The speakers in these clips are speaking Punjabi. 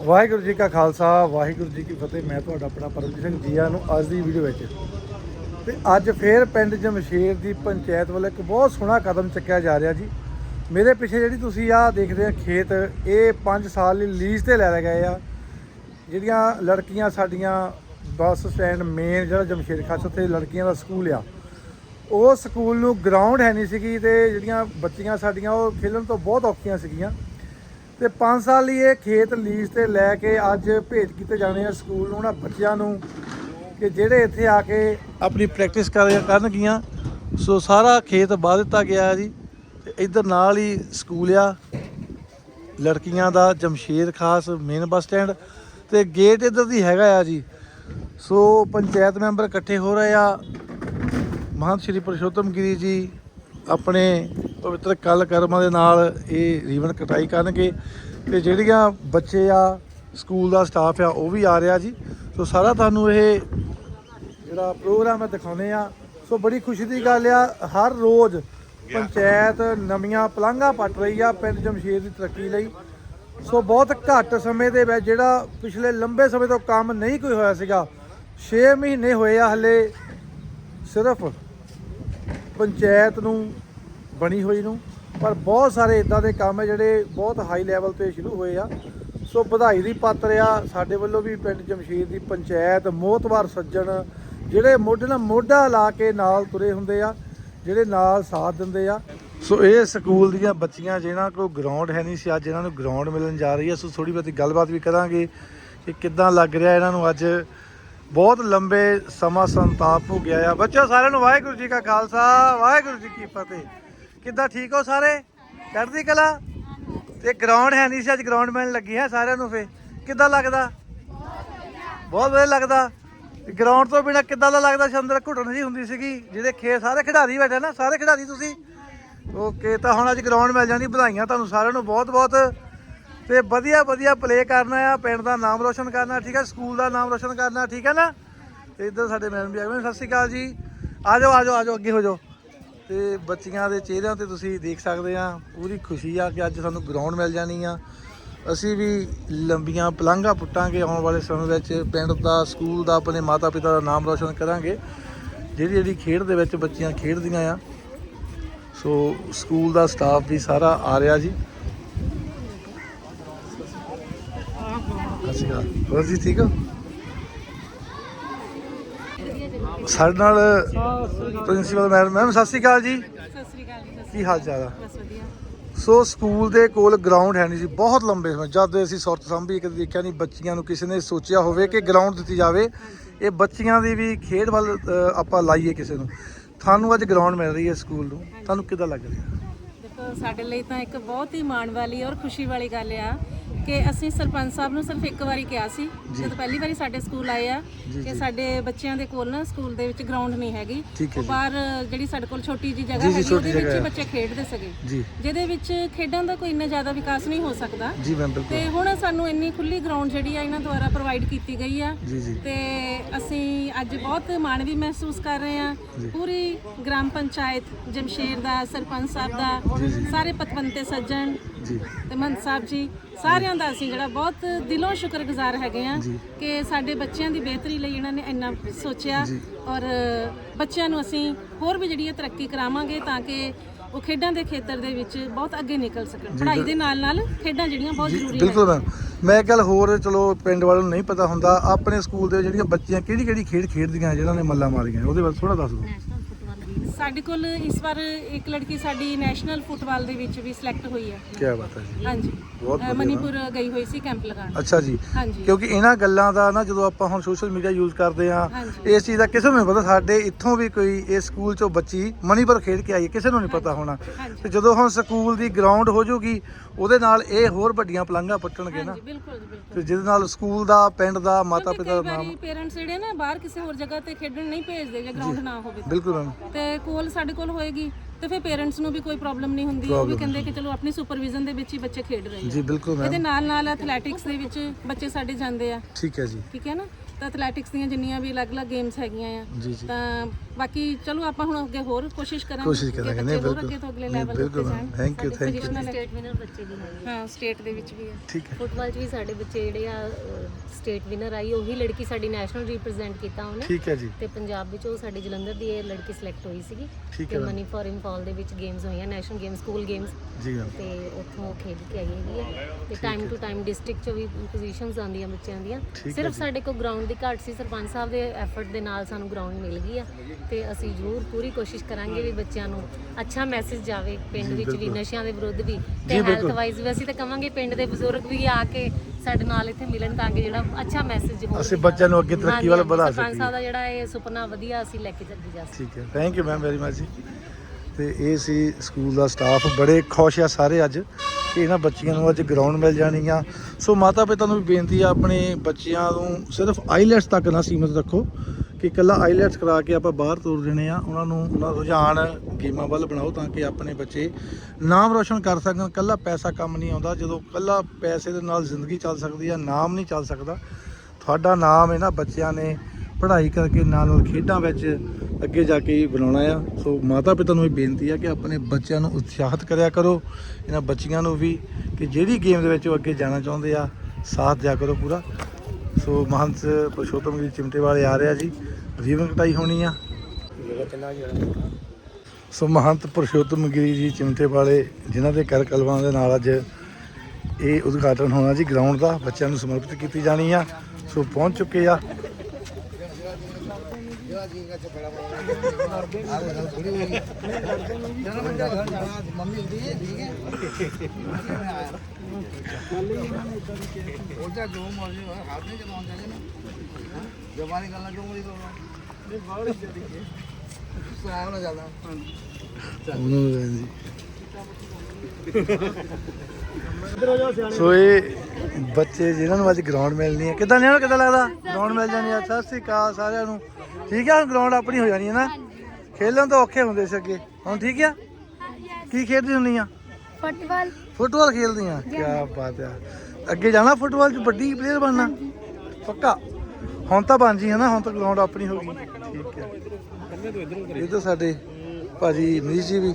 ਵਾਹਿਗੁਰੂ ਜੀ ਕਾ ਖਾਲਸਾ, ਵਾਹਿਗੁਰੂ ਜੀ ਕੀ ਫਤਿਹ। ਮੈਂ ਤੁਹਾਡਾ ਆਪਣਾ ਪਰਮਜੀਤ ਸਿੰਘ ਜੀਆ ਨੂੰ ਅੱਜ ਦੀ ਵੀਡੀਓ ਵਿੱਚ। ਤੇ ਅੱਜ ਫੇਰ ਪਿੰਡ ਜਮਸ਼ੇਰ ਦੀ ਪੰਚਾਇਤ ਵੱਲੋਂ ਇੱਕ ਬਹੁਤ ਸੋਹਣਾ ਕਦਮ ਚੱਕਿਆ ਜਾ ਰਿਹਾ ਜੀ। ਮੇਰੇ ਪਿੱਛੇ ਜਿਹੜੀ ਤੁਸੀਂ ਆ ਦੇਖਦੇ ਆ ਖੇਤ, ਇਹ 5 ਸਾਲ ਲਈ ਲੀਜ਼ ਤੇ ਲੈ ਲਏ ਗਏ ਆ। ਜਿਹੜੀਆਂ ਲੜਕੀਆਂ ਸਾਡੀਆਂ ਬੱਸ ਸਟੈਂਡ ਮੇਨ ਜਿਹੜਾ ਜਮਸ਼ੇਰ ਖਾਸ ਉੱਥੇ ਲੜਕੀਆਂ ਦਾ ਸਕੂਲ ਆ, ਉਹ ਸਕੂਲ ਨੂੰ ਗਰਾਊਂਡ ਹੈ ਨਹੀਂ ਸੀਗੀ ਤੇ ਜਿਹੜੀਆਂ ਬੱਚੀਆਂ ਸਾਡੀਆਂ ਉਹ ਖੇਲਣ ਤੋਂ ਬਹੁਤ ਔਖੀਆਂ ਸੀਗੀਆਂ। ਤੇ 5 ਸਾਲ ਲਈ ਇਹ ਖੇਤ ਲੀਜ਼ ਤੇ ਲੈ ਕੇ ਅੱਜ ਭੇਜ ਕੀਤੇ ਜਾਣੇ ਆ ਸਕੂਲ ਨੂੰ, ਉਹਨਾਂ ਬੱਚਿਆਂ ਨੂੰ, ਕਿ ਜਿਹੜੇ ਇੱਥੇ ਆ ਕੇ ਆਪਣੀ ਪ੍ਰੈਕਟਿਸ ਕਰ ਕਰਨਗੀਆਂ। ਸੋ ਸਾਰਾ ਖੇਤ ਵਾਹ ਦਿੱਤਾ ਗਿਆ ਜੀ, ਤੇ ਇੱਧਰ ਨਾਲ ਹੀ ਸਕੂਲ ਆ। ਲੜਕੀਆਂ ਦਾ ਜਮਸ਼ੇਰ ਖਾਸ ਮੇਨ ਬੱਸ ਸਟੈਂਡ ਤੇ ਗੇਟ ਇੱਧਰ ਦੀ ਹੈਗਾ ਆ ਜੀ। ਸੋ ਪੰਚਾਇਤ ਮੈਂਬਰ ਇਕੱਠੇ ਹੋ ਰਹੇ ਆ। ਮਹੰਤ ਸ਼੍ਰੀ ਪਰਸ਼ੋਤਮ ਗਿਰੀ ਜੀ, ਆਪਣੇ ਪਵਿੱਤਰ ਕਲ ਕਰਮਾਂ ਦੇ ਨਾਲ ਇਹ ਰੀਵਨ ਕਟਾਈ ਕਰਨਗੇ। ਤੇ ਜਿਹੜੀਆਂ ਬੱਚੇ ਆ, ਸਕੂਲ ਦਾ ਸਟਾਫ ਆ, ਉਹ ਵੀ ਆ ਰਿਹਾ ਜੀ। ਸੋ ਸਾਰਾ ਤੁਹਾਨੂੰ ਇਹ ਜਿਹੜਾ ਪ੍ਰੋਗਰਾਮ ਹੈ ਦਿਖਾਉਨੇ ਆ। ਸੋ ਬੜੀ ਖੁਸ਼ੀ ਦੀ ਗੱਲ ਆ, ਹਰ ਰੋਜ਼ ਪੰਚਾਇਤ ਨਵੀਆਂ ਪਲਾਂਘਾਂ ਪੱਟ ਰਹੀ ਆ ਪਿੰਡ ਜਮਸ਼ੇਰ ਦੀ ਤਰੱਕੀ ਲਈ। ਸੋ ਬਹੁਤ ਘੱਟ ਸਮੇਂ ਦੇ ਵਿੱਚ ਜਿਹੜਾ ਪਿਛਲੇ ਲੰਬੇ ਸਮੇਂ ਤੋਂ ਕੰਮ ਨਹੀਂ ਕੋਈ ਹੋਇਆ ਸੀਗਾ 6 ਮਹੀਨੇ ਹੋਏ ਆ ਹਲੇ ਸਿਰਫ ਪੰਚਾਇਤ ਨੂੰ ਬਣੀ ਹੋਈ ਨੂੰ। ਪਰ ਬਹੁਤ ਸਾਰੇ ਇਦਾਂ ਦੇ ਕੰਮ ਹੈ ਜਿਹੜੇ ਬਹੁਤ ਹਾਈ ਲੈਵਲ ਤੇ ਸ਼ੁਰੂ ਹੋਏ ਆ। ਸੋ ਵਧਾਈ ਦੀ ਪਾਤਰ ਆ ਸਾਡੇ ਵੱਲੋਂ ਵੀ ਪਿੰਡ ਜਮਸ਼ੀਰ ਦੀ ਪੰਚਾਇਤ ਮੋਤਵਾਰ ਸੱਜਣ, ਜਿਹੜੇ ਮੋਢੇ ਨਾਲ ਮੋਢਾ ਲਾ ਕੇ ਨਾਲ ਤੁਰੇ ਹੁੰਦੇ ਆ, ਜਿਹੜੇ ਨਾਲ ਸਾਥ ਦਿੰਦੇ ਆ। ਸੋ ਇਹ ਸਕੂਲ ਦੀਆਂ ਬੱਚੀਆਂ ਜਿਹਨਾਂ ਕੋਲ ਗਰਾਊਂਡ ਹੈ ਨਹੀਂ ਸੀ, ਅੱਜ ਇਹਨਾਂ ਨੂੰ ਗਰਾਊਂਡ ਮਿਲਣ ਜਾ ਰਹੀ ਹੈ। ਸੋ ਥੋੜੀ ਬਹੁਤੀ ਗੱਲਬਾਤ ਵੀ ਕਰਾਂਗੇ ਕਿ ਕਿੱਦਾਂ ਲੱਗ ਰਿਹਾ ਇਹਨਾਂ ਨੂੰ ਅੱਜ। ਬਹੁਤ ਲੰਬੇ ਸਮਾਂ ਸੰਤਾਪ ਹੋ ਗਿਆ ਆ। ਬੱਚੋ ਸਾਰਿਆਂ ਨੂੰ ਵਾਹਿਗੁਰੂ ਜੀ ਕਾ ਖਾਲਸਾ, ਵਾਹਿਗੁਰੂ ਜੀ ਕੀ ਫਤਿਹ। ਕਿੱਦਾਂ ਠੀਕ ਹੋ ਸਾਰੇ? ਚੜ੍ਹਦੀ ਕਲਾ? ਤੇ ਗਰਾਊਂਡ ਹੈ ਨਹੀਂ ਸੀ, ਅੱਜ ਗਰਾਊਂਡ ਮਿਲਣ ਲੱਗੀ ਹੈ ਸਾਰਿਆਂ ਨੂੰ ਫੇ ਕਿੱਦਾਂ ਲੱਗਦਾ? ਬਹੁਤ ਵਧੀਆ ਲੱਗਦਾ। ਗਰਾਊਂਡ ਤੋਂ ਬਿਨਾ ਕਿੱਦਾਂ ਦਾ ਲੱਗਦਾ? ਸੀ ਅੰਦਰ ਘੁੱਟਣ ਜੀ ਹੁੰਦੀ ਸੀਗੀ, ਜਿਹਦੇ ਖੇ ਸਾਰੇ ਖਿਡਾਰੀ ਬੈਠੇ ਨਾ, ਸਾਰੇ ਖਿਡਾਰੀ ਤੁਸੀਂ। ਓਕੇ ਤਾਂ ਹੁਣ ਅੱਜ ਗਰਾਊਂਡ ਮਿਲ ਜਾਣੀ ਵਧਾਈਆਂ ਤੁਹਾਨੂੰ ਸਾਰਿਆਂ ਨੂੰ ਬਹੁਤ ਬਹੁਤ। ਤੇ ਵਧੀਆ ਵਧੀਆ ਪਲੇ ਕਰਨਾ ਆ, ਪਿੰਡ ਦਾ ਨਾਮ ਰੋਸ਼ਨ ਕਰਨਾ, ਠੀਕ ਹੈ ਸਕੂਲ ਦਾ ਨਾਮ ਰੋਸ਼ਨ ਕਰਨਾ, ਠੀਕ ਹੈ ਨਾ? ਤੇ ਇੱਧਰ ਸਾਡੇ ਮੈਡਮ ਵੀ ਆ ਗਏ ਸਤਿ ਸ਼੍ਰੀ ਅਕਾਲ ਜੀ। ਆ ਜਾਓ ਆ ਜਾਓ ਆ ਜਾਓ, ਅੱਗੇ ਹੋ ਜਾਓ। ਤੇ ਬੱਚੀਆਂ ਦੇ ਚਿਹਰਿਆਂ ਤੇ ਤੁਸੀਂ ਦੇਖ ਸਕਦੇ ਆ, ਪੂਰੀ ਖੁਸ਼ੀ ਆ ਕਿ ਅੱਜ ਸਾਨੂੰ ਗਰਾਊਂਡ ਮਿਲ ਜਾਣੀ ਆ। ਅਸੀਂ ਵੀ ਲੰਬੀਆਂ ਪਲਾਂਘਾਂ ਪੁੱਟਾਂਗੇ ਆਉਣ ਵਾਲੇ ਸਮੇਂ ਵਿੱਚ, ਪਿੰਡ ਦਾ, ਸਕੂਲ ਦਾ, ਆਪਣੇ ਮਾਤਾ ਪਿਤਾ ਦਾ ਨਾਮ ਰੋਸ਼ਨ ਕਰਾਂਗੇ। ਜਿਹੜੀ ਜਿਹੜੀ ਖੇਡ ਦੇ ਵਿੱਚ ਬੱਚੀਆਂ ਖੇਡਦੀਆਂ ਆ। ਸੋ ਸਕੂਲ ਦਾ ਸਟਾਫ ਵੀ ਸਾਰਾ ਆ ਰਿਹਾ ਜੀ। ਸਤਿ ਸ਼੍ਰੀ ਅਕਾਲ। ਹੋਰ ਜੀ, ਠੀਕ ਹੋ? ਸਾਡੇ ਨਾਲ ਪ੍ਰਿੰਸੀਪਲ ਮੈਡਮ ਮੈਮ ਸਤਿ ਸ਼੍ਰੀ ਅਕਾਲ ਜੀ। ਸਤਿ ਸ੍ਰੀ ਅਕਾਲ ਜੀ ਕੀ ਹਾਲ ਚਾਲ ਆ? ਬਸ ਵਧੀਆ। ਸੋ ਸਕੂਲ ਦੇ ਕੋਲ ਗਰਾਊਂਡ ਹੈ ਨਹੀਂ ਸੀ ਬਹੁਤ ਲੰਬੇ ਸਮੇਂ ਜਦ ਅਸੀਂ ਸੁਰਤ ਸੰਭੀ ਕਦੇ ਦੇਖਿਆ ਨਹੀਂ ਬੱਚੀਆਂ ਨੂੰ ਕਿਸੇ ਨੇ ਸੋਚਿਆ ਹੋਵੇ ਕਿ ਗਰਾਊਂਡ ਦਿੱਤੀ ਜਾਵੇ। ਇਹ ਬੱਚੀਆਂ ਦੀ ਵੀ ਖੇਡ ਵੱਲ ਆਪਾਂ ਲਾਈਏ ਕਿਸੇ ਨੂੰ। ਤੁਹਾਨੂੰ ਅੱਜ ਗਰਾਊਂਡ ਮਿਲ ਰਹੀ ਹੈ ਸਕੂਲ ਨੂੰ। ਤੁਹਾਨੂੰ ਕਿੱਦਾਂ ਲੱਗ ਰਿਹਾ? ਦੇਖੋ ਸਾਡੇ ਲਈ ਤਾਂ ਇੱਕ ਬਹੁਤ ਹੀ ਮਾਣ ਵਾਲੀ ਔਰ ਖੁਸ਼ੀ ਵਾਲੀ ਗੱਲ ਆ ਕਿ ਅਸੀਂ ਸਰਪੰਚ ਸਾਹਿਬ ਨੂੰ ਸਿਰਫ ਇੱਕ ਵਾਰੀ ਕਿਹਾ ਸੀ ਜਦੋਂ ਪਹਿਲੀ ਵਾਰੀ ਸਾਡੇ ਸਕੂਲ ਆਏ ਆ ਕਿ ਸਾਡੇ ਬੱਚਿਆਂ ਦੇ ਕੋਲ ਨਾ ਸਕੂਲ ਦੇ ਵਿੱਚ ਗਰਾਊਂਡ ਨਹੀਂ ਹੈਗੀ। ਉਹ। ਬਾਹਰ ਜਿਹੜੀ ਸਾਡੇ ਕੋਲ ਛੋਟੀ ਜੀ ਜਗ੍ਹਾ ਹੈਗੀ ਉਹਦੇ ਵਿੱਚ ਹੀ। ਬੱਚੇ ਖੇਡਦੇ ਸਕੇ ਜਿਹਦੇ ਵਿੱਚ ਖੇਡਾਂ ਦਾ ਕੋਈ ਇੰਨਾ ਜ਼ਿਆਦਾ ਵਿਕਾਸ ਨਹੀਂ ਹੋ ਸਕਦਾ। ਤੇ ਹੁਣ ਸਾਨੂੰ ਇੰਨੀ ਖੁੱਲੀ ਗਰਾਊਂਡ ਜਿਹੜੀ ਆ ਇਹਨਾਂ ਦੁਆਰਾ ਪ੍ਰੋਵਾਈਡ ਕੀਤੀ ਗਈ ਆ। ਤੇ ਅਸੀਂ ਅੱਜ ਬਹੁਤ ਮਾਣ ਵੀ ਮਹਿਸੂਸ ਕਰ ਰਹੇ ਹਾਂ। ਪੂਰੀ ਗ੍ਰਾਮ ਪੰਚਾਇਤ ਜਮਸ਼ੇਰ ਦਾ ਸਰਪੰਚ ਸਾਹਿਬ ਦਾ ਸਾਰੇ ਪਤਵੰਤੇ ਸੱਜਣ ਜੀ। ਤੇ ਮਹੰਤ ਸਾਹਿਬ ਜੀ ਸਾਰਿਆਂ ਦਾ ਅਸੀਂ ਜਿਹੜਾ ਬਹੁਤ ਦਿਲੋਂ ਸ਼ੁਕਰਗੁਜ਼ਾਰ ਹੈਗੇ ਆ। ਕਿ ਸਾਡੇ ਬੱਚਿਆਂ ਦੀ ਬਿਹਤਰੀ ਲਈ ਇਹਨਾਂ ਨੇ ਇੰਨਾ ਸੋਚਿਆ। ਔਰ ਬੱਚਿਆਂ ਨੂੰ ਅਸੀਂ ਹੋਰ ਵੀ ਜਿਹੜੀ ਤਰੱਕੀ ਕਰਾਵਾਂਗੇ ਤਾਂ ਕਿ ਉਹ ਖੇਡਾਂ ਦੇ ਖੇਤਰ ਦੇ ਵਿੱਚ ਬਹੁਤ ਅੱਗੇ ਨਿਕਲ ਸਕਣ। ਪੜ੍ਹਾਈ ਦੇ ਨਾਲ ਨਾਲ ਖੇਡਾਂ ਜਿਹੜੀਆਂ ਬਹੁਤ ਜ਼ਰੂਰੀ ਬਿਲਕੁਲ ਮੈਮ। ਮੈਂ ਗੱਲ ਹੋਰ ਚਲੋ ਪਿੰਡ ਵਾਲਿਆਂ ਨੂੰ ਨਹੀਂ ਪਤਾ ਹੁੰਦਾ ਆਪਣੇ ਸਕੂਲ ਦੇ ਜਿਹੜੀਆਂ ਬੱਚੀਆਂ ਕਿਹੜੀ ਕਿਹੜੀ ਖੇਡ ਖੇਡਦੀਆਂ ਜਿਹਨਾਂ ਨੇ ਮੱਲਾ ਮਾਰੀਆਂ ਉਹਦੇ ਬਾਰੇ ਥੋੜਾ ਦੱਸ ਦਿਓ। ਸਾਡੇ ਕੋਲ ਇਸ ਵਾਰ ਇੱਕ ਲੜਕੀ ਸਾਡੀ ਨੈਸ਼ਨਲ ਫੁੱਟਬਾਲ ਦੇ ਵਿੱਚ ਵੀ ਸਿਲੈਕਟ ਹੋਈ ਹੈ। ਕੀ ਬਾਤ ਹੈ ਜੀ। ਹਾਂਜੀ। ਬਹੁਤ ਵਧੀਆ ਮਨੀਪੁਰ ਗਈ ਹੋਈ ਸੀ ਕੈਂਪ ਲਗਾਉਣ। ਅੱਛਾ ਜੀ। ਹਾਂਜੀ। ਕਿਉਂਕਿ ਇਹਨਾਂ ਗੱਲਾਂ ਦਾ ਨਾ ਜਦੋਂ ਆਪਾਂ ਹੁਣ ਸੋਸ਼ਲ ਮੀਡੀਆ ਯੂਜ਼ ਕਰਦੇ ਆ ਹਾਂਜੀ। ਇਸ ਚੀਜ਼ ਦਾ ਕਿਸੇ ਨੂੰ ਨਹੀਂ ਪਤਾ ਸਾਡੇ ਇੱਥੋਂ ਵੀ ਕੋਈ ਇਸ ਸਕੂਲ ਚੋਂ ਬੱਚੀ ਮਣੀਪੁਰ ਖੇਡ ਕੇ ਆਈ ਹੈ, ਕਿਸੇ ਨੂੰ ਨਹੀਂ ਪਤਾ ਹੋਣਾ। ਹਾਂਜੀ। ਤੇ ਜਦੋਂ ਹੁਣ ਸਕੂਲ ਦੀ ਗਰਾਊਂਡ ਹੋ ਜਾਊਗੀ ਉਹਦੇ ਨਾਲ ਇਹ ਹੋਰ ਵੱਡੀਆਂ ਪਲੰਘਾਂ ਪੱਟਣਗੇ ਨਾ। ਹਾਂਜੀ ਬਿਲਕੁਲ ਜੀ, ਬਿਲਕੁਲ। ਤੇ ਜਿਹਦੇ ਨਾਲ ਸਕੂਲ ਦਾ ਪਿੰਡ ਦਾ ਮਾਤਾ ਕਿਉਂਕਿ ਪਿਤਾ ਕਈ ਦਾ ਨਾਮ ਵਾਰੀ ਪੇਰੈਂਟਸ ਜਿਹੜੇ ਨਾ ਬਾਹਰ ਕਿਸੇ ਹੋਰ ਜਗ੍ਹਾ ਤੇ ਖੇਡਣ ਨਹੀਂ ਭੇਜਦੇ ਜੇ ਗਰਾਊਂਡ ਨਾ ਹੋਵੇ। ਤਾਂ। ਬਿਲਕੁਲ। ਮੈਮ ਤੇ ਕੋਲ ਸਾਡੇ ਕੋਲ ਹੋਏਗੀ। ਤੇ ਫਿਰ ਪੇਰੈਂਟਸ ਨੂੰ ਵੀ ਕੋਈ ਪ੍ਰੋਬਲਮ ਨਹੀਂ ਹੁੰਦੀ ਉਹ ਵੀ ਕਹਿੰਦੇ ਕਿ ਚਲੋ ਆਪਣੀ ਸੁਪਰਵਿਜ਼ਨ ਦੇ ਵਿੱਚ ਹੀ ਬੱਚੇ ਖੇਡ ਰਹੇ ਆ। ਜੀ ਬਿਲਕੁਲ ਮੈਮ ਇਹਦੇ ਨਾਲ ਨਾਲ ਐਥਲੈਟਿਕਸ ਦੇ ਵਿੱਚ ਬੱਚੇ ਸਾਡੇ ਜਾਂਦੇ ਆ। ਠੀਕ ਹੈ ਜੀ। ਠੀਕ ਹੈ ਨਾ? ਤਾਂ ਐਥਲੈਟਿਕਸ ਦੀਆਂ ਜਿੰਨੀਆਂ ਵੀ ਅਲੱਗ-ਅਲੱਗ ਗੇਮਸ ਹੈਗੀਆਂ ਆ ਤਾਂ ਬਾਕੀ ਚਲੋ ਆਪਾਂ ਹੁਣ ਅੱਗੇ ਹੋਰ ਕੋਸ਼ਿਸ਼ ਕਰਾਂਗੇ ਕੋਸ਼ਿਸ਼ ਕਰਾਂਗੇ, ਨਹੀਂ, ਬਿਲਕੁਲ। ਅੱਗੇ ਤੋਂ ਅਗਲੇ ਲੈਵਲ ਤੇ ਬਿਲਕੁਲ, ਸਾਡੇ thank you. positional state winner ਬੱਚੇ ਵੀ ਹੈ ਹਾਂ ਸਟੇਟ ਦੇ ਵਿੱਚ ਵੀ ਹੈ ਠੀਕ ਹੈ। ਫੁੱਟਬਾਲ 'ਚ ਵੀ ਸਾਡੇ ਬੱਚੇ ਜਿਹੜੇ ਆ ਸਟੇਟ ਵਿਨਰ ਆਈ ਉਹੀ ਲੜਕੀ ਸਾਡੀ ਨੈਸ਼ਨਲ ਰਿਪਰੈਜ਼ੈਂਟ ਕੀਤਾ ਉਹਨੇ। ਠੀਕ ਹੈ ਜੀ। ਤੇ ਪੰਜਾਬ ਵਿੱਚ ਉਹ ਸਾਡੇ ਜਲੰਧਰ ਦੀ ਇਹ ਲੜਕੀ ਸਿਲੈਕਟ ਹੋਈ ਸੀਗੀ। ਠੀਕ ਤੇ ਹੈ। ਮਨੀ ਫॉर ਇੰਫਾਲ ਦੇ ਵਿੱਚ ਗੇਮਸ ਹੋਈਆਂ ਨੈਸ਼ਨਲ ਗੇਮਸ ਸਕੂਲ ਗੇਮਸ ਜੀ ਮੈਮ ਤੇ ਉੱਥੋਂ ਖੇਡ ਕੇ ਆਈ ਹੈਗੀ ਹੈ ਤੇ ਟਾਈਮ ਟੂ ਟਾਈਮ ਡਿਸਟ੍ਰਿਕਟ 'ਚ ਵੀ ਪੋਜੀਸ਼ਨਸ ਆਉਂਦੀਆਂ ਬੱਚਿਆਂ ਦੀਆਂ। ਸਿਰਫ। ਸਾਡੇ ਕੋਲ ਗਰਾਊਂਡ ਦੀ ਘਾਟ ਸੀ ਸਰਪੰਚ ਸਾਹਿਬ ਦੇ ਐਫਰਟ ਦੇ ਨਾਲ ਸਾਨੂੰ ਗਰਾਊਂਡ ਮਿਲ ਗਈ ਆ। ਤੇ ਅਸੀਂ ਜ਼ਰੂਰ ਪੂਰੀ ਕੋਸ਼ਿਸ਼ ਕਰਾਂਗੇ ਵੀ ਬੱਚਿਆਂ ਨੂੰ ਅੱਛਾ ਮੈਸੇਜ ਜਾਵੇ ਪਿੰਡ ਵਿੱਚ ਵੀ। ਨਸ਼ਿਆਂ ਦੇ ਵਿਰੁੱਧ ਵੀ ਤੇ ਹੈਲਥ। ਵਾਈਜ਼ ਵੀ। ਅਸੀਂ ਤਾਂ ਕਵਾਂਗੇ ਪਿੰਡ ਦੇ ਬਜ਼ੁਰਗ ਵੀ ਆ ਕੇ ਸਾਡੇ ਨਾਲ ਇੱਥੇ ਮਿਲਣ ਤਾਂ ਕਿ ਜਿਹੜਾ ਅੱਛਾ ਮੈਸੇਜ ਹੋਰ ਅਸੀਂ ਬੱਚਿਆਂ ਨੂੰ ਅੱਗੇ ਤਰੱਕੀ ਵੱਲ ਵਧਾ ਸਰਪੰਚ ਸਕੀਏ। ਸਾਹਿਬ ਦਾ ਜਿਹੜਾ ਇਹ ਸੁਪਨਾ ਵਧੀਆ ਅਸੀਂ ਲੈ ਕੇ ਚੱਲੀ ਜਾ ਠੀਕ ਹੈ। Thank you ma'am very much ਜੀ। ਤੇ ਇਹ ਸੀ ਸਕੂਲ ਦਾ ਸਟਾਫ ਬੜੇ ਖੁਸ਼ ਆ ਸਾਰੇ ਅੱਜ ਕਿ ਇਹਨਾਂ ਬੱਚੀਆਂ ਨੂੰ ਅੱਜ ਗਰਾਊਂਡ ਮਿਲ ਜਾਣੀ ਆ। ਸੋ ਮਾਤਾ ਪਿਤਾ ਨੂੰ ਵੀ ਬੇਨਤੀ ਆ ਆਪਣੇ ਬੱਚਿਆਂ ਨੂੰ ਸਿਰਫ ਆਈਲੈਟਸ ਤੱਕ ਨਾ ਸੀਮਿਤ ਰੱਖੋ। ਕਿ ਇਕੱਲਾ ਆਈਲੈਟਸ ਕਰਾ ਕੇ ਆਪਾਂ ਬਾਹਰ ਤੋਰ ਦੇਣੇ ਆ, ਉਹਨਾਂ ਨੂੰ ਉਹਨਾਂ ਰੁਝਾਨ ਗੇਮਾਂ ਵੱਲ ਬਣਾਓ ਤਾਂ ਕਿ ਆਪਣੇ ਬੱਚੇ ਨਾਮ ਰੋਸ਼ਨ ਕਰ ਸਕਣ, ਇਕੱਲਾ ਪੈਸਾ ਕੰਮ ਨਹੀਂ ਆਉਂਦਾ, ਜਦੋਂ ਇਕੱਲਾ ਪੈਸੇ ਦੇ ਨਾਲ ਜ਼ਿੰਦਗੀ ਚੱਲ ਸਕਦੀ ਆ, ਨਾਮ ਨਹੀਂ ਚੱਲ ਸਕਦਾ। ਤੁਹਾਡਾ ਨਾਮ ਇਹਨਾਂ ਬੱਚਿਆਂ ਨੇ ਪੜ੍ਹਾਈ ਕਰਕੇ ਨਾਲ ਨਾਲ ਖੇਡਾਂ ਵਿੱਚ ਅੱਗੇ ਜਾ ਕੇ ਹੀ ਬਣਾਉਣਾ ਆ। ਸੋ ਮਾਤਾ ਪਿਤਾ ਨੂੰ ਇਹ ਬੇਨਤੀ ਆ ਕਿ ਆਪਣੇ ਬੱਚਿਆਂ ਨੂੰ ਉਤਸ਼ਾਹਿਤ ਕਰਿਆ ਕਰੋ, ਇਹਨਾਂ ਬੱਚੀਆਂ ਨੂੰ ਵੀ ਕਿ ਜਿਹੜੀ ਗੇਮ ਦੇ ਵਿੱਚ ਉਹ ਅੱਗੇ ਜਾਣਾ ਚਾਹੁੰਦੇ ਆ, ਸਾਥ ਦਿਆ ਕਰੋ ਪੂਰਾ। ਸੋ ਮਹੰਤ ਪਰਸ਼ੋਤਮ ਜੀ ਚਿਮਟੇ ਵਾਲੇ ਆ ਰਿਹਾ ਜੀ। ਜੀਵਨ ਕਟਾਈ ਹੋਣੀ ਆ। ਸੋ ਮਹੰਤ ਪੁਰਸ਼ੋਤਮ ਗਿਰੀ ਜੀ ਚਿਮਟੇ ਵਾਲੇ, ਜਿਨ੍ਹਾਂ ਦੇ ਕਰ ਕਲਮਾਂ ਦੇ ਨਾਲ ਅੱਜ ਇਹ ਉਦਘਾਟਨ ਹੋਣਾ ਜੀ ਗਰਾਊਂਡ ਦਾ ਬੱਚਿਆਂ ਨੂੰ ਸਮਰਪਿਤ ਕੀਤੀ ਜਾਣੀ ਆ। ਸੋ ਪਹੁੰਚ ਚੁੱਕੇ ਆ। ਉਹਦਾ ਜੋ ਮਰਜ਼ੀ ਹੋਵੇ ਹੱਥ ਨਹੀਂ ਚਲਾਉਣ ਚਾਹੀਦੇ ਨਾ ਜਵਾਨੀ ਗੱਲਾਂ ਕਿਉਂ ਮਰੀ ਕਰਨਾ ਨਹੀਂ ਬਾਹਰ ਹੀ ਚੱਲੀ ਗਈ। ਸਾਹ ਨਾ ਚੱਲਦਾ। ਉਹਨੂੰ ਜੀ ਸੋ ਇਹ ਬੱਚੇ ਜਿਨ੍ਹਾਂ ਨੂੰ ਅੱਜ ਗਰਾਊਂਡ ਮਿਲਣੀ ਹੈ। ਕਿਦਾਂ ਨਿਆਣੋ ਕਿਦਾਂ ਲੱਗਦਾ? ਗਰਾਊਂਡ ਮਿਲ ਜਾਣੀ ਆ ਸਤਿ ਸ੍ਰੀ ਅਕਾਲ ਸਾਰਿਆਂ ਨੂੰ। ਠੀਕ ਆ? ਹੁਣ ਗਰਾਊਂਡ ਆਪਣੀ ਹੋ ਜਾਣੀ ਹੈ ਨਾ? ਖੇਲਣ ਤਾਂ ਔਖੇ ਹੁੰਦੇ ਸੀ ਅੱਗੇ। ਹੁਣ ਠੀਕ ਆ? ਕੀ ਖੇਡਦੀ ਹੁੰਨੀ ਆ? ਫੁੱਟਬਾਲ। ਫੁੱਟਬਾਲ ਖੇਲਦੀ ਆ? ਕੀ ਬਾਤ ਆ। ਅੱਗੇ ਜਾਣਾ ਫੁੱਟਬਾਲ ਚ? ਵੱਡੀ ਪਲੇਅਰ ਬਣਨਾ? ਪੱਕਾ? ਹੁਣ ਤਾਂ ਬਣ ਜੀ ਹੈ ਨਾ ਹੁਣ ਤਾਂ ਗਰਾਊਂਡ ਆਪਣੀ ਹੋ ਗਈ। ਠੀਕ ਹੈ ਇਹ ਤਾਂ ਸਾਡੇ ਭਾਜੀ ਮਨੀਸ਼ ਜੀ ਵੀ।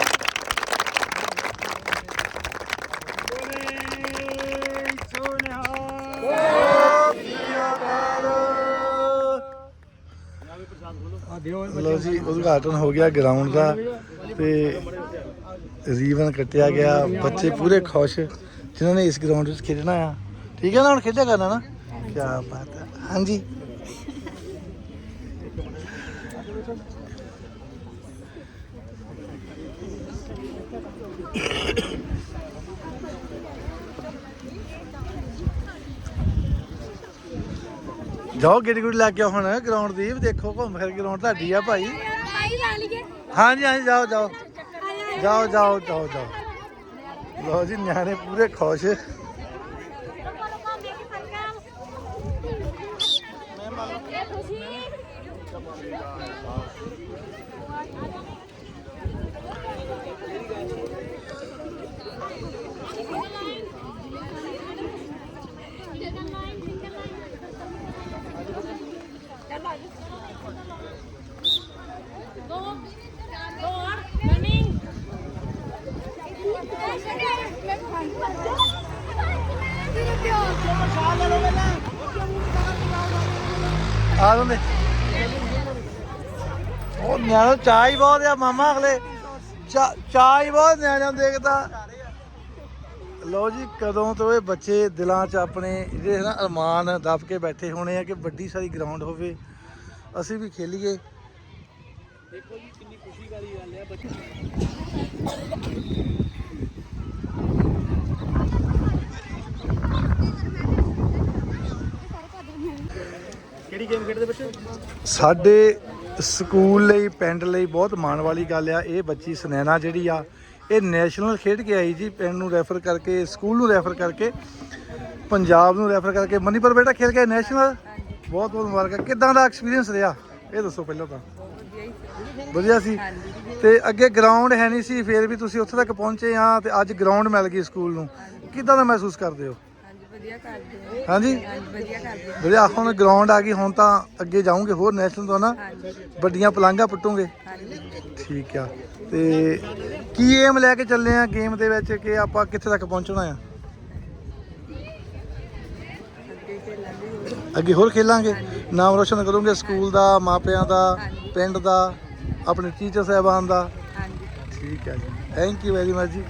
ਲੋ ਜੀ, ਉਦਘਾਟਨ ਹੋ ਗਿਆ ਗਰਾਊਂਡ ਦਾ ਤੇ ਰੀਵਨ ਕੱਟਿਆ ਗਿਆ, ਬੱਚੇ ਪੂਰੇ ਖੁਸ਼, ਜਿਨ੍ਹਾਂ ਨੇ ਇਸ ਗਰਾਊਂਡ ਵਿੱਚ ਖੇਡਣਾ ਆ। ਠੀਕ ਹੈ ਨਾ, ਹੁਣ ਖੇਡਿਆ ਕਰਨਾ ਨਾ? ਕੀ ਬਾਤ ਹੈ। ਹਾਂਜੀ। ਜਾਓ ਗਿੱਡੀ ਗੁੱਡੀ ਲੱਗ ਗਿਆ ਹੁਣ ਗਰਾਊਂਡ ਦੀ, ਦੇਖੋ ਘੁੰਮ ਫਿਰ ਗਰਾਊਂਡ ਤੁਹਾਡੀ ਆ ਭਾਈ। ਆਈ ਲਾ ਲਈਏ ਹਾਂਜੀ ਹਾਂਜੀ, ਜਾਓ ਜਾਓ। ਜਾਓ ਜਾਓ ਜਾਓ ਜਾਓ। ਲੋ ਜੀ, ਨਿਆਣੇ ਪੂਰੇ ਖੁਸ਼। ਆ ਜਾਂਦੇ ਉਹ ਨਿਆਣੋ ਚਾਹ ਹੀ ਬਹੁਤ ਆ ਮਾਮਾ, ਅਗਲੇ ਚਾਹ ਹੀ ਬਹੁਤ ਨਿਆਣਿਆਂ ਦੇਖਦਾ। ਲੋ ਜੀ, ਕਦੋਂ ਤੋਂ ਇਹ ਬੱਚੇ ਦਿਲਾਂ 'ਚ ਆਪਣੇ ਜਿਹੜੇ ਨਾ ਅਰਮਾਨ ਦੱਬ ਕੇ ਬੈਠੇ ਹੋਣੇ ਆ ਕਿ ਵੱਡੀ ਸਾਰੀ ਗਰਾਊਂਡ ਹੋਵੇ, ਅਸੀਂ ਵੀ ਖੇਲੀਏ। ਸਾਡੇ ਸਕੂਲ ਲਈ, ਪਿੰਡ ਲਈ ਬਹੁਤ ਮਾਣ ਵਾਲੀ ਗੱਲ ਆ, ਇਹ ਬੱਚੀ ਸੁਨੈਨਾ ਜਿਹੜੀ ਆ, ਇਹ ਨੈਸ਼ਨਲ ਖੇਡ ਕੇ ਆਈ ਜੀ, ਪਿੰਡ ਨੂੰ ਰੈਫਰ ਕਰਕੇ, ਸਕੂਲ ਨੂੰ ਰੈਫਰ ਕਰਕੇ, ਪੰਜਾਬ ਨੂੰ ਰੈਫਰ ਕਰਕੇ। ਮਨੀਪੁਰ ਬੇਟਾ ਖੇਡ ਕੇ ਨੈਸ਼ਨਲ? ਬਹੁਤ ਬਹੁਤ ਮੁਬਾਰਕਾਂ। ਕਿੱਦਾਂ ਦਾ ਐਕਸਪੀਰੀਅੰਸ ਰਿਹਾ? ਇਹ ਦੱਸੋ ਪਹਿਲਾਂ ਤਾਂ। ਵਧੀਆ ਸੀ। ਤੇ ਅੱਗੇ ਗਰਾਊਂਡ ਹੈ ਨਹੀਂ ਸੀ, ਫਿਰ ਵੀ ਤੁਸੀਂ ਉੱਥੇ ਤੱਕ ਪਹੁੰਚੇ ਆ, ਤੇ ਅੱਜ ਗਰਾਊਂਡ ਮਿਲ ਗਈ ਸਕੂਲ ਨੂੰ। ਕਿੱਦਾਂ ਦਾ ਮਹਿਸੂਸ ਕਰਦੇ ਹੋ? ਹਾਂਜੀ। ਵਧੀਆ ਹੁਣ ਗਰਾਊਂਡ ਆ ਗਈ ਹੁਣ ਤਾਂ ਅੱਗੇ ਜਾਓਗੇ ਹੋਰ ਨੈਸ਼ਨਲ ਤੋਂ ਨਾ ਵੱਡੀਆਂ ਪਲਾਂਘਾਂ ਪੁੱਟੋਗੇ। ਠੀਕ ਆ। ਤੇ ਕੀ ਏਮ ਲੈ ਕੇ ਚੱਲੇ ਆ ਗੇਮ ਦੇ ਵਿੱਚ ਕਿ ਆਪਾਂ ਕਿੱਥੇ ਤੱਕ ਪਹੁੰਚਣਾ ਆ? ਅੱਗੇ ਹੋਰ। ਖੇਲਾਂਗੇ? ਨਾਮ ਰੋਸ਼ਨ ਕਰੋਗੇ ਸਕੂਲ ਦਾ ਮਾਪਿਆਂ ਦਾ ਪਿੰਡ ਦਾ ਆਪਣੇ ਟੀਚਰ ਸਾਹਿਬਾਨ ਦਾ। ਠੀਕ ਹੈ ਜੀ। ਥੈਂਕ ਯੂ ਵੈਰੀ ਮਚ ਜੀ।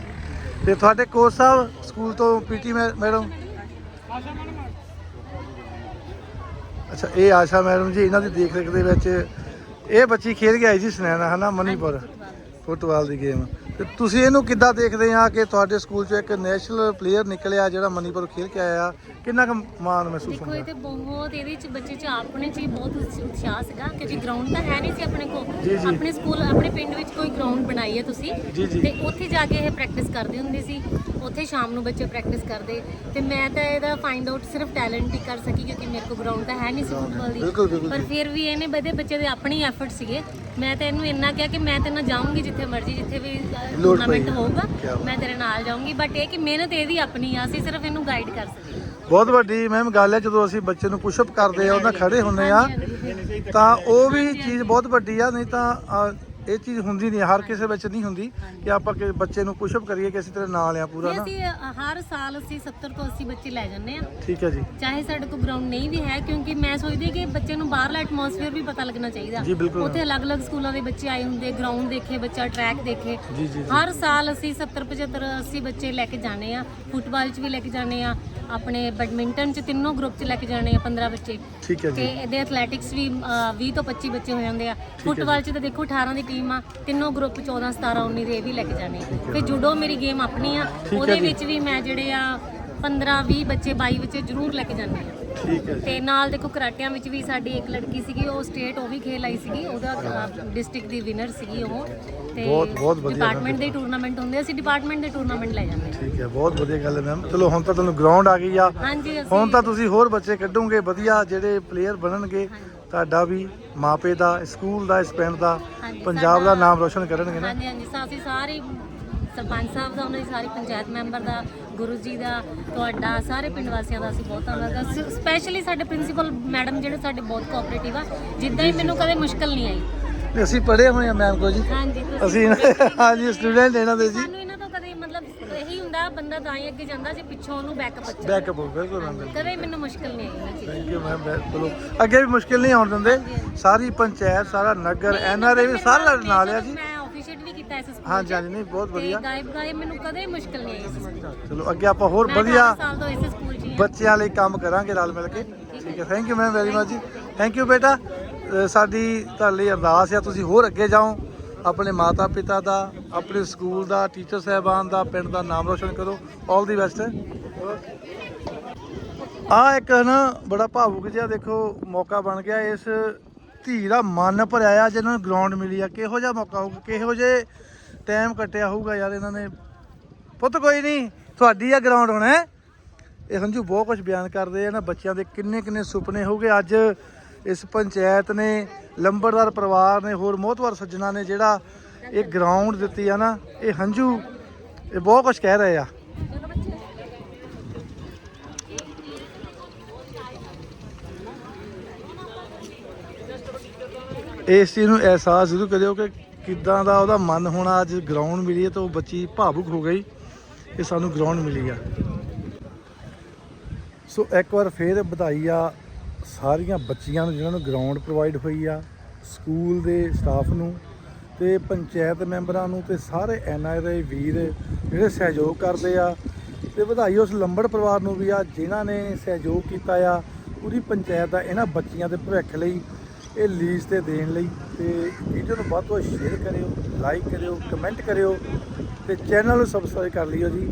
ਤੇ ਤੁਹਾਡੇ ਕੋਚ ਸਾਹਿਬ ਸਕੂਲ ਤੋਂ ਪੀਟੀ ਮੈਡਮ? ਅੱਛਾ ਇਹ ਆਸ਼ਾ ਮੈਡਮ ਜੀ ਇਹਨਾਂ ਦੀ ਦੇਖ ਰੇਖ ਦੇ ਵਿੱਚ ਇਹ ਬੱਚੀ ਖੇਡ ਕੇ ਆਈ ਜੀ ਸੁਨੈਣਾ ਹਨਾ ਮਨੀਪੁਰ? ਫੁੱਟਬਾਲ ਦੀ ਗੇਮ। ਤੇ ਤੁਸੀਂ ਇਹਨੂੰ ਕਿੱਦਾਂ ਦੇਖਦੇ ਆ ਕਿ ਤੁਹਾਡੇ ਸਕੂਲ ਚੋਂ ਇੱਕ ਨੈਸ਼ਨਲ ਪਲੇਅਰ ਨਿਕਲਿਆ ਜਿਹੜਾ ਮਨੀਪੁਰ ਖੇਡ ਕੇ ਆਇਆ? ਕਿੰਨਾ ਕੁ ਮਾਣ ਮਹਿਸੂਸ ਦੇਖੋ ਹੁੰਦਾ? ਇਹ ਤੇ ਬਹੁਤ ਇਹਦੇ ਚ ਬੱਚੇ ਚ ਆਪਣੇ ਚ ਹੀ ਬਹੁਤ ਉਤਸ- ਉਤਸ਼ਾਹ ਸੀਗਾ ਕਿਉਂਕਿ ਗਰਾਊਂਡ ਤਾਂ ਹੈ ਨਹੀਂ ਸੀ ਆਪਣੇ ਕੋਲ। ਆਪਣੇ ਸਕੂਲ ਆਪਣੇ ਪਿੰਡ ਵਿੱਚ ਕੋਈ ਗਰਾਊਂਡ ਬਣਾਈ ਹੈ ਤੁਸੀਂ। ਤੇ ਉੱਥੇ ਜਾ ਕੇ ਇਹ ਪ੍ਰੈਕਟਿਸ ਕਰਦੇ ਹੁੰਦੇ ਸੀ। ਉੱਥੇ ਸ਼ਾਮ ਨੂੰ ਬੱਚੇ ਪ੍ਰੈਕਟਿਸ ਕਰਦੇ ਤੇ ਮੈਂ ਤਾਂ ਇਹਦਾ ਫਾਈਂਡ ਆਊਟ ਸਿਰਫ ਟੈਲੈਂਟ ਹੀ ਕਰ ਸਕੀ ਕਿਉਂਕਿ ਮੇਰੇ ਕੋਲ ਗਰਾਊਂਡ ਤਾਂ ਹੈ ਨਹੀਂ ਸੀ ਫੁੱਟਬਾਲ ਦੀ ਪਰ। ਫਿਰ ਵੀ ਇਹਨੇ ਬਦੇ ਬੱਚੇ ਦੇ ਆਪਣੀ ਐਫਰਟ ਸੀਗੇ ਮੈਂ ਤਾਂ ਇਹਨੂੰ ਇੰਨਾ ਕਿਹਾ ਕਿ ਮੈਂ ਤੇ ਨਾਲ ਜਾਊਂਗੀ ਜਿੱਥੇ ਮਰਜ਼ੀ ਜਿੱਥੇ ਵੀ ਟੂਰਨਾਮੈਂਟ। ਹੋਊਗਾ। ਮੈਂ ਤੇਰੇ ਨਾਲ ਜਾਊਂਗੀ ਬਟ ਇਹ ਕਿ ਮਿਹਨਤ ਇਹਦੀ ਆਪਣੀ ਆ ਅਸੀਂ ਸਿਰਫ ਇਹਨੂੰ ਗਾਈਡ ਕਰ ਸਕਦੇ ਬਹੁਤ ਵੱਡੀ ਮੈਮ ਗੱਲ ਹੈ ਜਦੋਂ ਅਸੀਂ ਬੱਚੇ ਨੂੰ ਪੁਸ਼ਅਪ ਕਰਦੇ ਆ ਉਹਨਾਂ ਖੜੇ ਹੁੰਦੇ ਆ ਤਾਂ ਉਹ ਵੀ ਚੀਜ਼ ਬਹੁਤ ਵੱਡੀ ਆ ਨਹੀਂ ਤਾਂ ਇਹ ਚੀਜ਼ ਹੁੰਦੀ ਨਹੀਂ ਹਰ ਕਿਸੇ ਵਿੱਚ ਨਹੀਂ ਹੁੰਦੀ ਕਿ ਆਪਾਂ ਕਿ ਬੱਚੇ ਨੂੰ ਪੁਸ਼ਅਪ ਕਰੀਏ ਕਿ ਅਸੀਂ ਤੇਰੇ ਨਾਲ ਆ ਪੂਰਾ ਨਾ। ਅਸੀਂ ਹਰ ਸਾਲ ਅਸੀਂ 70 ਤੋਂ 80 ਬੱਚੇ ਲੈ ਜਾਂਦੇ ਆ ਠੀਕ ਹੈ ਜੀ। ਚਾਹੇ ਸਾਡੇ ਕੋਲ ਗਰਾਊਂਡ ਨਹੀਂ ਵੀ ਹੈ ਕਿਉਂਕਿ ਮੈਂ ਸੋਚਦੀ ਹਾਂ ਕਿ ਬੱਚੇ ਨੂੰ ਬਾਹਰਲਾ ਐਟਮੋਸਫੇਅਰ ਵੀ ਪਤਾ ਲੱਗਣਾ ਚਾਹੀਦਾ। ਜੀ, ਬਿਲਕੁਲ। ਉੱਥੇ ਅਲੱਗ-ਅਲੱਗ ਸਕੂਲਾਂ ਦੇ ਬੱਚੇ ਆਏ ਹੁੰਦੇ ਗਰਾਊਂਡ ਦੇਖੇ ਬੱਚਾ ਟਰੈਕ ਦੇਖੇ। ਜੀ, ਜੀ, ਜੀ। ਹਰ ਸਾਲ ਅਸੀਂ 70 75 80 ਬੱਚੇ ਲੈ ਕੇ ਜਾਣੇ ਆ ਫੁੱਟਬਾਲ 'ਚ ਵੀ ਲੈ ਕੇ ਜਾਣੇ ਆ ਆਪਣੇ ਬੈਡਮਿੰਟਨ 'ਚ ਤਿੰਨੋਂ ਗਰੁੱਪ 'ਚ ਲੈ ਕੇ ਜਾਣੇ ਆ 15 ਬੱਚੇ। ਠੀਕ ਹੈ ਤੇ ਜੀ ਇਹਦੇ ਐਥਲੈਟਿਕਸ ਵੀ ਅ, 20 ਤੋਂ 25 ਬੱਚੇ ਹੋ ਜਾਂਦੇ ਆ। ਫੁੱਟਬਾਲ 'ਚ ਤਾਂ ਦੇਖੋ 18 ਦੀ ਟੀਮ ਆ ਤਿੰਨੋਂ ਗਰੁੱਪ 14 17 19 ਦੇ ਇਹ ਵੀ ਲੈ ਕੇ ਜਾਣੇ ਫਿਰ ਜੂਡੋ ਮੇਰੀ ਗੇਮ ਆਪਣੀ ਆ ਉਹਦੇ। ਵਿੱਚ ਵੀ ਮੈਂ ਜਿਹੜੇ ਆ 15 20 ਬੱਚੇ 22 ਬੱਚੇ ਜ਼ਰੂਰ ਲੈ ਕੇ ਜਾਂਦੇ ਆ। ਠੀਕ ਹੈ ਜੀ। ਤੇ ਨਾਲ ਦੇਖੋ ਕਰਾਟਿਆਂ ਵਿੱਚ ਵੀ ਸਾਡੀ ਇੱਕ ਲੜਕੀ ਸੀਗੀ ਉਹ ਸਟੇਟ ਉਹ ਵੀ ਖੇਲ ਆਈ ਸੀਗੀ ਉਹਦਾ ਡਿਸਟ੍ਰਿਕਟ ਦੀ ਵਿਨਰ ਸੀਗੀ ਉਹ। ਤੇ ਬਹੁਤ- ਬਹੁਤ ਵਧੀਆ ਡਿਪਾਰਟਮੈਂਟ ਦੇ ਟੂਰਨਾਮੈਂਟ ਹੁੰਦੇ ਆ, ਅਸੀਂ ਡਿਪਾਰਟਮੈਂਟ ਦੇ ਟੂਰਨਾਮੈਂਟ ਲੈ ਜਾਂਦੇ ਠੀਕ ਹੈ ਬਹੁਤ ਵਧੀਆ ਗੱਲ ਹੈ ਮੈਮ। ਚਲੋ ਹੁਣ ਤਾਂ ਤੁਹਾਨੂੰ ਗਰਾਊਂਡ ਆ ਗਈ ਆ। ਹਾਂਜੀ ਅਸੀਂ ਹੁਣ ਤਾਂ ਤੁਸੀਂ ਹੋਰ ਬੱਚੇ ਕੱਢੋਗੇ ਵਧੀਆ ਜਿਹੜੇ ਪਲੇਅਰ ਬਣਨਗੇ। ਤੁਹਾਡਾ ਵੀ ਮਾਪੇ ਦਾ ਸਕੂਲ ਦਾ ਇਸ ਪਿੰਡ ਦਾ ਹਾਂਜੀ, ਪੰਜਾਬ ਦਾ ਸਾਡਾ- ਨਾਮ ਰੋਸ਼ਨ ਕਰਨਗੇ ਨਾ। ਹਾਂਜੀ ਹਾਂਜੀ ਸਾ- ਅਸੀਂ ਸਾਰੇ ਸਰਪੰਚ ਸਾਹਿਬ ਦਾ ਉਹਨਾਂ ਦੀ ਸਾਰੀ ਪੰਚਾਇਤ ਮੈਂਬਰ ਦਾ ਗੁਰੂ ਜੀ ਦਾ ਤੁਹਾਡਾ ਸਾਰੇ ਪਿੰਡ ਵਾਸੀਆਂ ਦਾ ਅਸੀਂ ਬਹੁਤ ਧੰਨਵਾਦ ਕਰਦੇ ਸਪੈਸ਼ਲੀ ਸਾਡੇ ਪ੍ਰਿੰਸੀਪਲ ਮੈਡਮ ਜਿਹੜੇ ਸਾਡੇ ਬਹੁਤ ਕੋਆਪਰੇਟਿਵ ਆ ਜਿੱਦਾਂ ਹੀ ਮੈਨੂੰ ਕਦੇ ਮੁਸ਼ਕਲ ਨਹੀਂ ਆਈ। ਤੇ ਅਸੀਂ ਪੜ੍ਹੇ ਹੋਏ ਆ ਮੈਮ ਕੋ ਜੀ। ਹਾਂਜੀ ਤੁਸੀਂ ਅਸੀਂ ਹਾਂਜੀ ਸਟੂਡੈਂਟ ਇਹਨਾਂ ਦੇ ਜੀ। ਸਾਨੂੰ ਇਹਨਾਂ ਤੋਂ ਕਦੇ ਮਤਲਬ ਇਹੀ ਹੁੰਦਾ ਬੰਦਾ ਤਾਂ ਹੀ ਅੱਗੇ ਜਾਂਦਾ ਜੇ ਪਿੱਛੋਂ ਉਹਨੂੰ ਬੈਕਅਪ ਅੱਛਾ ਬੈਕਅਪ ਬਿਲਕੁਲ ਮੈਮ ਕਦੇ ਮੈਨੂੰ ਮੁਸ਼ਕਲ ਨਹੀਂ ਆਈ ਇਹਨਾਂ ਚੀਜ਼ਾਂ। ਥੈਂਕ ਯੂ ਮੈਮ ਚਲੋ ਅੱਗੇ ਵੀ ਮੁਸ਼ਕਿਲ ਨਹੀਂ ਆਉਣ ਦਿੰਦੇ। ਸਾਰੀ ਪੰਚਾਇਤ ਸਾਰਾ ਨਗਰ ਐਨਆਰਏ ਵੀ ਸਾਰਾ ਨਾਲ ਆ ਜੀ। ਮੈਂ ਆਫੀਸ਼ੀਏਟ ਵੀ ਕੀਤਾ ਇਸ ਸਕੂਲ ਹਾਂਜੀ ਹਾਂਜੀ ਨਹੀਂ ਬਹੁਤ ਤੇ ਵਧੀਆ। ਗਾਇਬ ਗਾਇਬ ਮੈਨੂੰ ਕਦੇ ਮੁਸ਼ਕਲ ਨਹੀਂ ਆਈ ਇਸ ਸਕੂਲ 'ਚ। ਚਲੋ ਅੱਗੇ ਆਪਾਂ ਹੋਰ ਵਧੀਆ 18 ਸਾਲ ਤੋਂ ਇਸੇ ਸਕੂਲ 'ਚ ਹੀ ਹਾਂ। ਬੱਚਿਆਂ ਲਈ ਕੰਮ ਕਰਾਂਗੇ ਰਲ ਮਿਲ ਕੇ। ਠੀਕ ਹੈ thank you ma'am very much ਜੀ। ਥੈਂਕ ਯੂ ਬੇਟਾ। ਅ, ਸਾਡੀ ਤੁਹਾਡੇ ਲਈ ਅਰਦਾਸ ਆ ਤੁਸੀਂ ਹੋਰ ਅੱਗੇ ਜਾਓ। ਆਪਣੇ ਮਾਤਾ ਪਿਤਾ ਦਾ, ਆਪਣੇ ਸਕੂਲ ਦਾ, ਟੀਚਰ ਸਹਿਬਾਨ ਦਾ, ਪਿੰਡ ਦਾ ਨਾਮ ਰੋਸ਼ਨ ਕਰੋ। 올 ਦੀ ਬੈਸਟ ਆ ਇੱਕ ਨਾ ਬੜਾ ਭਾਵੁਕ ਜਿਹਾ ਦੇਖੋ ਮੌਕਾ ਬਣ ਗਿਆ। ਇਸ ਧੀ ਦਾ ਮਨ ਭਰਿਆ ਆ ਜਿਹਨਾਂ ਨੂੰ ਗਰਾਊਂਡ ਮਿਲੀ ਆ। ਕਿਹੋ ਜਿਹਾ ਮੌਕਾ ਹੋਊਗਾ? ਕਿਹੋ ਜਿਹੇ ਟਾਈਮ ਕੱਟਿਆ ਹੋਊਗਾ ਯਾਰ ਇਹਨਾਂ ਨੇ? ਪੁੱਤ ਕੋਈ ਨਹੀਂ ਤੁਹਾਡੀ ਆ ਗਰਾਊਂਡ ਹੁਣ, ਹੈ? ਇਹ ਹੰਝੂ ਬਹੁਤ ਕੁਝ ਬਿਆਨ ਕਰਦੇ ਆ ਨਾ, ਬੱਚਿਆਂ ਦੇ ਕਿੰਨੇ ਕਿੰਨੇ ਸੁਪਨੇ ਹੋਗੇ ਅੱਜ ਇਸ ਪੰਚਾਇਤ ਨੇ ਲੰਬੜਦਾਰ ਪਰਿਵਾਰ ਨੇ, ਹੋਰ ਮੋਹਤਵਾਰ ਸੱਜਣਾ ਨੇ ਜਿਹੜਾ ਇਹ ਗਰਾਊਂਡ ਦਿੱਤੀ ਆ ਨਾ, ਇਹ ਹੰਝੂ, ਇਹ ਬਹੁਤ ਕੁਝ ਕਹਿ ਰਹੇ ਆ। ਇਸ ਚੀਜ਼ ਨੂੰ ਅਹਿਸਾਸ ਜ਼ਰੂਰ ਕਰਿਓ ਕਿ ਕਿੱਦਾਂ ਦਾ ਉਹਦਾ ਮਨ ਹੋਣਾ ਅੱਜ ਗਰਾਊਂਡ ਮਿਲੀ ਹੈ ਤਾਂ ਉਹ ਬੱਚੀ ਭਾਵੁਕ ਹੋ ਗਈ ਕਿ ਸਾਨੂੰ ਗਰਾਊਂਡ ਮਿਲੀ ਆ। ਸੋ ਇੱਕ ਵਾਰ ਫੇਰ ਵਧਾਈ ਆ ਸਾਰੀਆਂ ਬੱਚੀਆਂ ਨੂੰ ਜਿਨ੍ਹਾਂ ਨੂੰ ਗਰਾਊਂਡ ਪ੍ਰੋਵਾਈਡ ਹੋਈ ਆ ਸਕੂਲ ਦੇ ਸਟਾਫ ਨੂੰ ਤੇ ਪੰਚਾਇਤ ਮੈਂਬਰਾਂ ਨੂੰ ਤੇ ਸਾਰੇ ਐਨਆਰਆਈ ਵੀਰ ਜਿਹੜੇ ਸਹਿਯੋਗ ਕਰਦੇ ਆ ਤੇ ਵਧਾਈ ਉਸ ਲੰਬੜ ਪਰਿਵਾਰ ਨੂੰ ਵੀ ਆ, ਜਿਨ੍ਹਾਂ ਨੇ ਸਹਿਯੋਗ ਕੀਤਾ ਆ, ਪੂਰੀ ਪੰਚਾਇਤ ਦਾ ਇਹਨਾਂ ਬੱਚੀਆਂ ਦੇ ਭਵਿੱਖ ਲਈ, ਇਹ ਲੀਜ਼ ਤੇ ਦੇਣ ਲਈ ਤੇ ਵੀਡੀਓ ਨੂੰ ਵੱਧ ਤੋਂ ਵੱਧ ਸ਼ੇਅਰ ਕਰਿਓ ਲਾਈਕ ਕਰਿਓ ਕਮੈਂਟ ਕਰਿਓ ਤੇ ਚੈਨਲ ਨੂੰ ਸਬਸਕ੍ਰਾਈਬ ਕਰ ਲਿਓ ਜੀ।